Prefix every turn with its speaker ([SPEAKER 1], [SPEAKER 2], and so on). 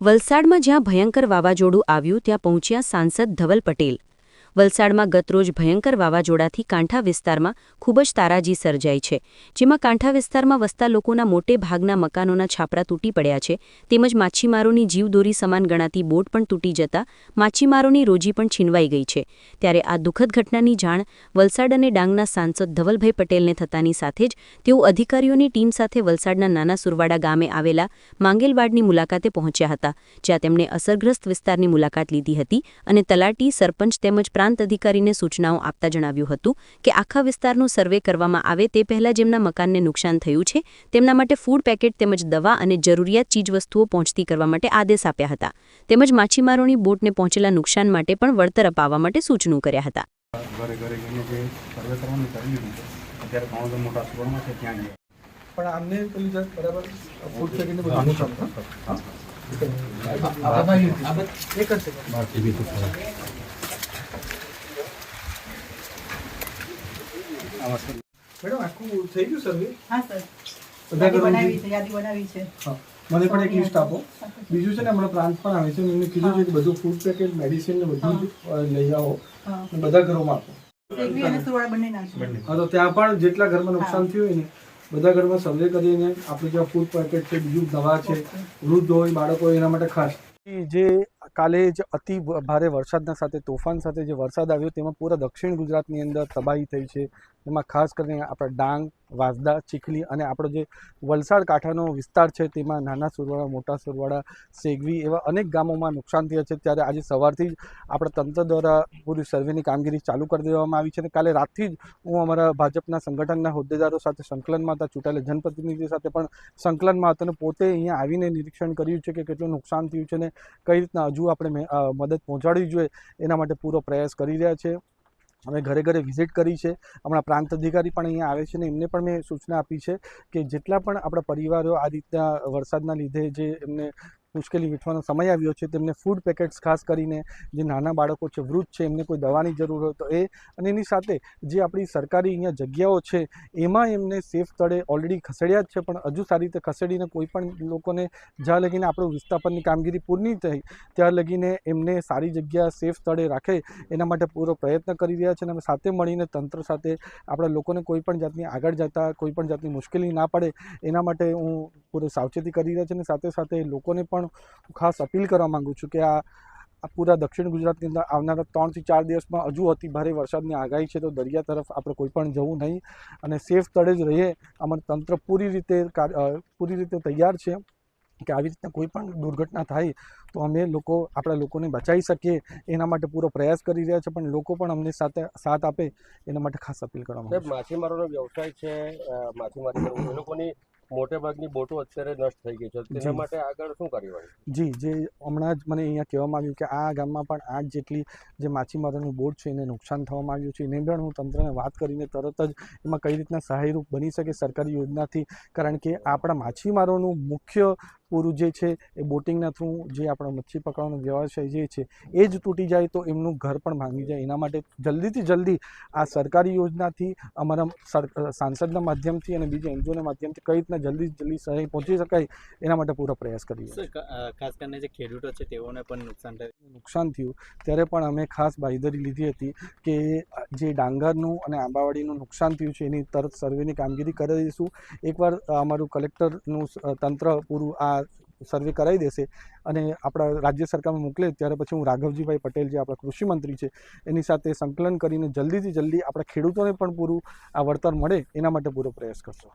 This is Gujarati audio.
[SPEAKER 1] વલસાડમાં જ્યાં ભયંકર વાવાઝોડું આવ્યું ત્યાં પહોંચ્યા સાંસદ ધવલ પટેલ. વલસાડમાં ગતરોજ ભયંકર વાવાઝોડાથી કાંઠા વિસ્તારમાં ખૂબ જ તારાજી સર્જાઈ છે, જેમાં કાંઠા વિસ્તારમાં વસતા લોકોના મોટે ભાગના મકાનોના છાપરા તૂટી પડ્યા છે, તેમજ માછીમારોની જીવદોરી સમાન ગણાતી બોટ પણ તૂટી જતા માછીમારોની રોજી પણ છીનવાઈ ગઈ છે. ત્યારે આ દુઃખદ ઘટનાની જાણ વલસાડ અને ડાંગના સાંસદ ધવલભાઈ પટેલને થતાની સાથે જ તેઓ અધિકારીઓની ટીમ સાથે વલસાડના નાના સુરવાડા ગામે આવેલા માંગેલવાડની મુલાકાતે પહોંચ્યા હતા, જ્યાં તેમણે અસરગ્રસ્ત વિસ્તારની મુલાકાત લીધી હતી અને તલાટી, સરપંચ તેમજ પ્રાંત અધિકારીને સૂચનાઓ આપતા જણાવ્યું હતું કે આખા વિસ્તારનું સર્વે કરવામાં આવે તે પહેલાં જેમના મકાનને નુકસાન થયું છે તેમના માટે ફૂડ પેકેટ તેમજ દવા અને જરૂરિયાત ચીજવસ્તુઓ પહોંચતી કરવા માટે આદેશ આપ્યા હતા. તેમજ માછીમારોની બોટને પહોંચેલા નુકસાન માટે પણ વળતર અપાવવા માટે સૂચનો કર્યા હતા.
[SPEAKER 2] પણ આમને પેલું જરા બરાબર ફૂડ પેકેટને બધું આનું
[SPEAKER 3] હા.
[SPEAKER 2] એક જ સેકન્ડ
[SPEAKER 3] આમાં
[SPEAKER 2] મેડમ આખું થઈ ગયું સર્વે
[SPEAKER 4] હા સર. યાદી બનાવી છે યાદી બનાવી છે.
[SPEAKER 2] હા. મને પણ એક લિસ્ટ આપો. બીજું છે ને હમણાં પ્રાંત પણ આવે છે એમને કીધું છે કે બધું ફૂડ પેકેટ મેડિસિન ને બધું લઈ આવો. બધા ઘરોમાં આપો. હા તો ત્યાં પણ જેટલા ઘરમાં નુકસાન થયું હોય ને બધા ઘરમાં સર્વે કરીને આપણે જ્યાં ફૂડ પેકેટ છે બીજું દવા છે વૃદ્ધ હોય બાળકો એના માટે ખાસ. જે કાલે જ અતિ ભારે વરસાદના સાથે તોફાન સાથે જે વરસાદ આવ્યો તેમાં પૂરા દક્ષિણ ગુજરાતની અંદર તબાહી થઈ છે. એમાં ખાસ કરીને આપણા ડાંગ, વાંસદા, ચીખલી અને આપણો જે વલસાડ કાંઠાનો વિસ્તાર છે, તેમાં નાના સુરવાડા મોટા સુરવાડા સેગવી એવા અનેક ગામોમાં નુકસાન થયા છે. ત્યારે આજે સવારથી જ આપણા તંત્ર દ્વારા પૂરી સર્વેની કામગીરી ચાલુ કરી દેવામાં આવી છે અને કાલે રાતથી જ હું અમારા ભાજપના સંગઠનના હોદ્દેદારો સાથે સંકલનમાં હતા ચૂંટાયેલા જનપ્રતિનિધિ સાથે પણ સંકલનમાં હતો અને પોતે અહીંયા આવીને નિરીક્ષણ કર્યું છે કે કેટલું નુકસાન થયું છે અને કઈ રીતના હજુ આપણે મદદ પહોંચાડવી જોઈએ એના માટે પૂરો પ્રયાસ કરી રહ્યા છે. અમે ઘરે ઘરે વિઝિટ કરી છે. હમણાં પ્રાંત અધિકારી પણ અહીંયા આવે છે ને એમને પણ મેં સૂચના આપી છે કે જેટલા પણ આપણા પરિવારો આ રીતના વરસાદના લીધે જે એમને મુશ્કેલી વેઠવાનો સમય આવ્યો છે, તેમને ફૂડ પેકેટ્સ ખાસ કરીને જે નાના બાળકો છે, વૃદ્ધ છે, એમને કોઈ દવાની જરૂર હોય તો એ અને એની સાથે જે આપણી સરકારી અહીંયા જગ્યાઓ છે, એમાં એમને સેફ સ્થળે ઓલરેડી ખસેડ્યા જ છે, પણ હજુ સારી રીતે ખસેડીને કોઈ પણ લોકોને જ્યાં લગીને આપણું વિસ્થાપનની કામગીરી પૂરી થઈ, ત્યાં લગીને એમને સારી જગ્યા સેફ સ્થળે રાખે, એના માટે પૂરો પ્રયત્ન કરી રહ્યા છે અને અમે સાથે મળીને તંત્ર સાથે આપણા લોકોને કોઈ પણ જાતની આગળ જતા, કોઈ પણ જાતની મુશ્કેલી ના પડે, એના માટે હું પૂરી સાવચેતી કરી રહ્યા છે અને સાથે સાથે લોકોને પણ હું ખાસ અપીલ કરવા માગું છું કે આ આ પૂરા દક્ષિણ ગુજરાતની અંદર આવનારા ત્રણથી ચાર દિવસમાં હજુ અતિ ભારે વરસાદની આગાહી છે તો દરિયા તરફ આપણે કોઈ પણ જવું નહીં અને સેફ સ્થળે જ રહીએ. અમારું તંત્ર પૂરી રીતે પૂરી રીતે તૈયાર છે કે આવી રીતના કોઈ પણ દુર્ઘટના થાય તો અમે લોકો આપણા લોકોને બચાવી શકીએ. એના માટે પૂરો પ્રયાસ કરી રહ્યા છે પણ લોકો પણ અમને સાથે સાથ આપે. એના માટે ખાસ અપીલ કરવા માંગુ
[SPEAKER 5] માછીમારોનો વ્યવસાય છે માછીમારી કરવું. એ લોકોની મોટે ભાગની બોટો અત્યારે નષ્ટ થઈ ગઈ છે. તેના માટે આગળ શું કાર્યવાહી?
[SPEAKER 2] જી જે હમણાં જ મને અહીંયા કહેવામાં આવ્યું કે આ ગામમાં પણ આઠ જેટલી જે માછીમારોની બોટ છે એને નુકસાન થવા માંગ્યું છે. એને પણ હું તંત્રને વાત કરીને તરત જ એમાં કઈ રીતના સહાયરૂપ બની શકે સરકારી યોજનાથી? કારણ કે આપણા માછીમારોનું મુખ્ય પૂરું જે છે એ બોટિંગના થ્રુ જે આપણો મચ્છી પકડવાનો વ્યવસાય જે છે એ જ તૂટી જાય તો એમનું ઘર પણ ભાંગી જાય. એના માટે જલ્દીથી જલ્દી આ સરકારી યોજનાથી અમારા સાંસદના માધ્યમથી અને બીજા એનજીઓના માધ્યમથી કઈ રીતના જલ્દી જલ્દી સહાય પહોંચી શકાય એના માટે પૂરો પ્રયાસ કરીએ
[SPEAKER 6] ખાસ કરીને જે ખેડૂતો છે તેઓને પણ નુકસાન થાય.
[SPEAKER 2] નુકસાન થયું ત્યારે પણ અમે ખાસ બાંયધરી લીધી હતી કે જે ડાંગરનું અને આંબાવાડીનું નુકસાન થયું છે એની તરત સર્વેની કામગીરી કરી દઈશું. એકવાર અમારું કલેક્ટરનું તંત્ર પૂરું આ સર્વે કરાવી દેશે અને આપણા રાજ્ય સરકારમાં મોકલે ત્યારે પછી હું રાઘવજીભાઈ પટેલ જે આપણા કૃષિમંત્રી છે, એની સાથે સંકલન કરીને જલ્દીથી જલ્દી આપણા ખેડૂતોને પણ પૂરું આ વળતર મળે એના માટે પૂરો પ્રયાસ કરશો.